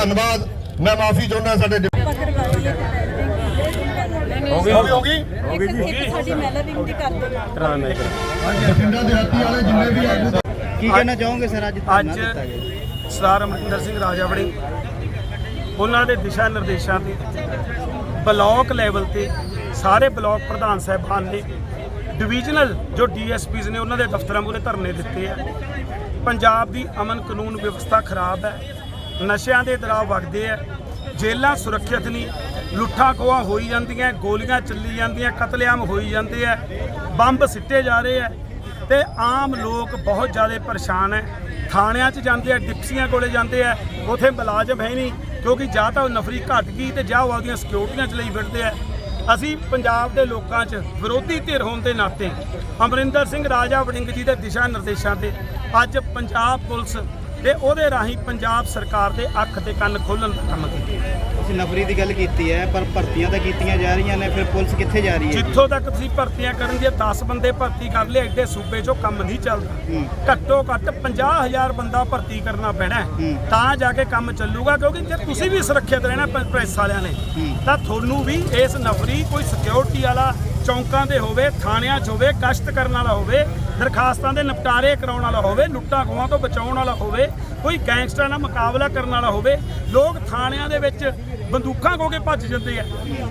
ਮੈਂ ਮਾਫੀ ਚਾਹੁੰਦਾ ਸਾਡੇ ਹੈ ਗਈ? ਹੋ ਗਈ ਹੋ ਗਈ? ਜੀ ਸਾਡੀ ਮੈਲਰਿੰਗ ਦੀ ਕਰ। ਦੇਣਾ ਬਠਿੰਡਾ ਦੇ ਹਾਤੀ ਵਾਲੇ ਜਿੰਨੇ ਵੀ ਆਗੂ ਕੀ ਕਹਿਣਾ ਚਾਹੋਗੇ ਸਰ? ਅੱਜ ਅੱਜ ਸਰਦਾਰ ਅਮਰਿੰਦਰ ਸਿੰਘ ਰਾਜਾਵੜੀ ਉਹਨਾਂ ਦੇ ਦਿਸ਼ਾ ਨਿਰਦੇਸ਼ਾਂ ਤੇ ਬਲਾਕ ਲੈਵਲ ਤੇ ਸਾਰੇ ਬਲਾਕ ਪ੍ਰਧਾਨ ਸਾਹਿਬਾਨ ਨੇ ਡਿਵੀਜ਼ਨਲ ਜੋ ਡੀਐਸਪੀਜ਼ ਨੇ ਉਹਨਾਂ ਦੇ ਦਫ਼ਤਰਾਂ ਮੂਹਰੇ ਧਰਨੇ ਦਿੱਤੇ ਆ। ਪੰਜਾਬ ਦੀ ਅਮਨ ਕਾਨੂੰਨ ਵਿਵਸਥਾ ਖਰਾਬ ਹੈ। ਨਸ਼ਿਆਂ ਦੇ ਦਰਾਹ ਵਗਦੇ ਆ ਜੇਲਾਂ ਸੁਰੱਖਿਅਤ ਨਹੀਂ ਲੁੱਟਾਂ ਖੋਹਾਂ ਹੋਈ ਜਾਂਦੀਆਂ, ਗੋਲੀਆਂ ਚੱਲੀ ਜਾਂਦੀਆਂ, ਕਤਲੇਆਮ ਹੋਈ ਜਾਂਦੇ ਆ, ਬੰਬ ਸਿੱਟੇ ਜਾ ਰਹੇ ਆ, ਤੇ ਆਮ ਲੋਕ ਬਹੁਤ ਜ਼ਿਆਦਾ ਪਰੇਸ਼ਾਨ ਹੈ ਥਾਣਿਆਂ 'ਚ ਜਾਂਦੇ ਆ, ਡਿਪਸੀਆਂ ਕੋਲੇ ਜਾਂਦੇ ਆ, ਉਥੇ ਮੁਲਾਜ਼ਮ ਹੈ ਨਹੀਂ, ਕਿਉਂਕਿ ਜਾਂ ਤਾਂ ਉਹ ਨਫਰੀ ਘਟ ਗਈ ਤੇ ਜਾਂ ਉਹ ਆਪਦੀਆਂ ਸਿਕਿਉਰਟੀਆਂ 'ਚ ਲਈ ਫਿਰਦੇ ਆ। ਅਸੀਂ ਪੰਜਾਬ ਦੇ ਲੋਕਾਂ 'ਚ ਵਿਰੋਧੀ ਧਿਰ ਹੋਣ ਦੇ ਨਾਤੇ ਅਮਰਿੰਦਰ ਸਿੰਘ ਰਾਜਾ ਵੜਿੰਗ ਜੀ ਦੇ ਦਿਸ਼ਾ ਨਿਰਦੇਸ਼ਾਂ ਤੇ ਅੱਜ ਪੰਜਾਬ ਪੁਲਿਸ ਤੇ ਉਹਦੇ ਰਾਹੀਂ ਪੰਜਾਬ ਸਰਕਾਰ ਦੇ ਅੱਖ ਤੇ ਕੰਨ ਖੋਲਣ ਦਾ ਕੰਮ ਕੀਤਾ ਤੁਸੀਂ ਨਫਰੀ ਦੀ ਗੱਲ ਕੀਤੀ ਹੈ ਪਰ ਭਰਤੀਆਂ ਤਾਂ ਕੀਤੀਆਂ ਜਾ ਰਹੀਆਂ ਨੇ ਫਿਰ ਪੁਲਿਸ ਕਿੱਥੇ ਜਾ ਰਹੀ ਹੈ ਜਿੱਥੋਂ ਤੱਕ ਤੁਸੀਂ ਭਰਤੀਆਂ ਕਰਨ ਦੀਆਂ 10 ਬੰਦੇ ਭਰਤੀ ਕਰ ਲਏ ਐਡੇ ਸੂਬੇ 'ਚੋਂ ਕੰਮ ਨਹੀਂ ਚੱਲਦਾ। ਘੱਟੋ ਘੱਟ 50000 ਬੰਦਾ ਭਰਤੀ ਕਰਨਾ ਪੈਣਾ। ਤਾਂ ਜਾ ਕੇ ਕੰਮ ਚੱਲੂਗਾ ਕਿਉਂਕਿ ਜੇ ਤੁਸੀਂ ਵੀ ਸੁਰੱਖਿਅਤ ਰਹਿਣਾ ਪ੍ਰੈਸ ਵਾਲਿਆਂ ਨੇ। ਤਾਂ ਤੁਹਾਨੂੰ ਵੀ ਇਸ ਨਫਰੀ ਕੋਈ ਸਿਕਿਉਰਿਟੀ ਵਾਲਾ ਚੌਂਕਾਂ ਦੇ ਹੋਵੇ, ਥਾਣਿਆਂ 'ਚ ਹੋਵੇ ਗਸ਼ਤ ਕਰਨ ਵਾਲਾ ਹੋਵੇ, ਦਰਖਾਸਤਾਂ ਦੇ ਨਿਪਟਾਰੇ ਕਰਾਉਣ ਵਾਲਾ ਹੋਵੇ, ਲੁੱਟਾਂ ਖੋਹਾਂ ਤੋਂ ਬਚਾਉਣ ਵਾਲਾ ਹੋਵੇ, ਕੋਈ ਗੈਂਗਸਟਰਾਂ ਨਾਲ ਮੁਕਾਬਲਾ ਕਰਨ ਵਾਲਾ ਹੋਵੇ, ਲੋਕ ਥਾਣਿਆਂ ਦੇ ਵਿੱਚ ਬੰਦੂਕਾਂ ਖੋ ਕੇ ਭੱਜ ਜਾਂਦੇ ਆ।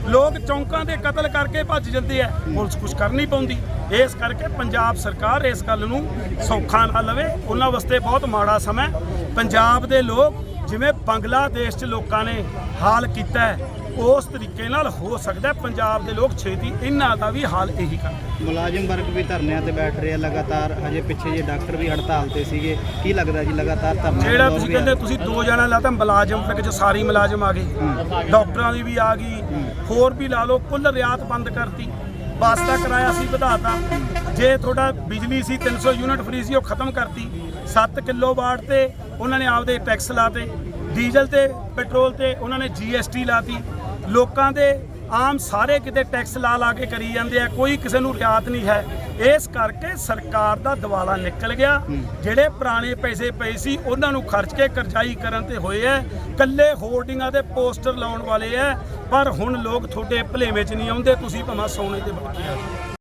ਲੋਕ ਚੌਂਕਾਂ ਦੇ ਕਤਲ ਕਰਕੇ ਭੱਜ ਜਾਂਦੇ ਆ। ਪੁਲਿਸ ਕੁਝ ਕਰ ਨਹੀਂ ਪਾਉਂਦੀ। ਇਸ ਕਰਕੇ ਪੰਜਾਬ ਸਰਕਾਰ ਇਸ ਗੱਲ ਨੂੰ ਸੌਖਾ ਨਾ ਲਵੇ। ਉਹਨਾਂ ਵਾਸਤੇ ਬਹੁਤ ਮਾੜਾ ਸਮਾਂ ਪੰਜਾਬ ਦੇ ਲੋਕ ਜਿਵੇਂ ਬੰਗਲਾਦੇਸ਼ 'ਚ ਲੋਕਾਂ ਨੇ ਹਾਲ ਕੀਤਾ ਉਸ ਤਰੀਕੇ ਨਾਲ ਹੋ ਸਕਦਾ ਪੰਜਾਬ ਦੇ ਲੋਕ ਛੇਤੀ ਇਹਨਾਂ ਦਾ ਵੀ ਹਾਲ ਇਹੀ ਕਰਨ ਮੁਲਾਜ਼ਮ ਵਰਗ ਵੀ ਧਰਨਿਆਂ ਤੇ ਬੈਠ ਰਿਹਾ ਲਗਾਤਾਰ ਹਜੇ ਪਿੱਛੇ ਜੇ ਡਾਕਟਰ ਵੀ ਹੜਤਾਲ ਤੇ ਸੀਗੇ ਕੀ ਲੱਗਦਾ ਜੀ ਲਗਾਤਾਰ ਧਰਨਾ ਜਿਹੜਾ ਤੁਸੀਂ ਕਹਿੰਦੇ ਆ- ਤੁਸੀਂ ਦੋ ਜਣਾ ਲਾਤਾ ਮੁਲਾਜ਼ਮ ਤੱਕ ਚ ਸਾਰੀ ਮੁਲਾਜ਼ਮ ਆ ਗਏ ਡਾਕਟਰਾਂ ਦੀ ਵੀ ਆ ਗਈ ਹੋਰ ਵੀ ਲਾ ਲਓ ਕੁੱਲ ਰਿਆਤ ਬੰਦ ਕਰਤੀ। ਬੱਸ ਦਾ ਕਿਰਾਇਆ ਸੀ ਵਧਾਤਾ। ਜੇ ਤੁਹਾਡਾ ਬਿਜਲੀ ਸੀ 300 ਯੂਨਿਟ ਫ੍ਰੀ ਸੀ, ਉਹ ਖਤਮ ਕਰਤੀ। 7 ਕਿਲੋ ਵਾਟ ਤੇ ਉਹਨਾਂ ਨੇ ਆਪਦੇ ਟੈਕਸ ਲਾਤੇ। ਡੀਜ਼ਲ ਤੇ, ਪੈਟਰੋਲ ਤੇ ਉਹਨਾਂ ਨੇ ਜੀਐਸਟੀ ਲਾਤੀ। ਲੋਕਾਂ ਦੇ ਆਮ ਸਾਰੇ ਕਿਤੇ ਟੈਕਸ ਲਾ ਲਾ ਕੇ ਕਰੀ ਜਾਂਦੇ ਆ, ਕੋਈ ਕਿਸੇ ਨੂੰ ਰਿਆਤ ਨਹੀਂ ਹੈ। ਇਸ ਕਰਕੇ ਸਰਕਾਰ ਦਾ ਦਿਵਾਲਾ ਨਿਕਲ ਗਿਆ। ਜਿਹੜੇ ਪੁਰਾਣੇ ਪੈਸੇ ਪਏ ਸੀ, ਉਹਨਾਂ ਨੂੰ ਖਰਚ ਕੇ ਕਰਜ਼ਾਈ ਕਰਨ ਤੇ ਹੋਏ ਐ ਕੱਲੇ ਹੋਰਡਿੰਗਾਂ ਦੇ ਪੋਸਟਰ ਲਾਉਣ ਵਾਲੇ ਐ ਪਰ ਹੁਣ ਲੋਕ ਤੁਹਾਡੇ ਭਲੇਵੇਂ 'ਚ ਨਹੀਂ ਆਉਂਦੇ ਤੁਸੀਂ ਭਾਵੇਂ ਸੋਨੇ ਤੇ ਬੈਠੇ ਆ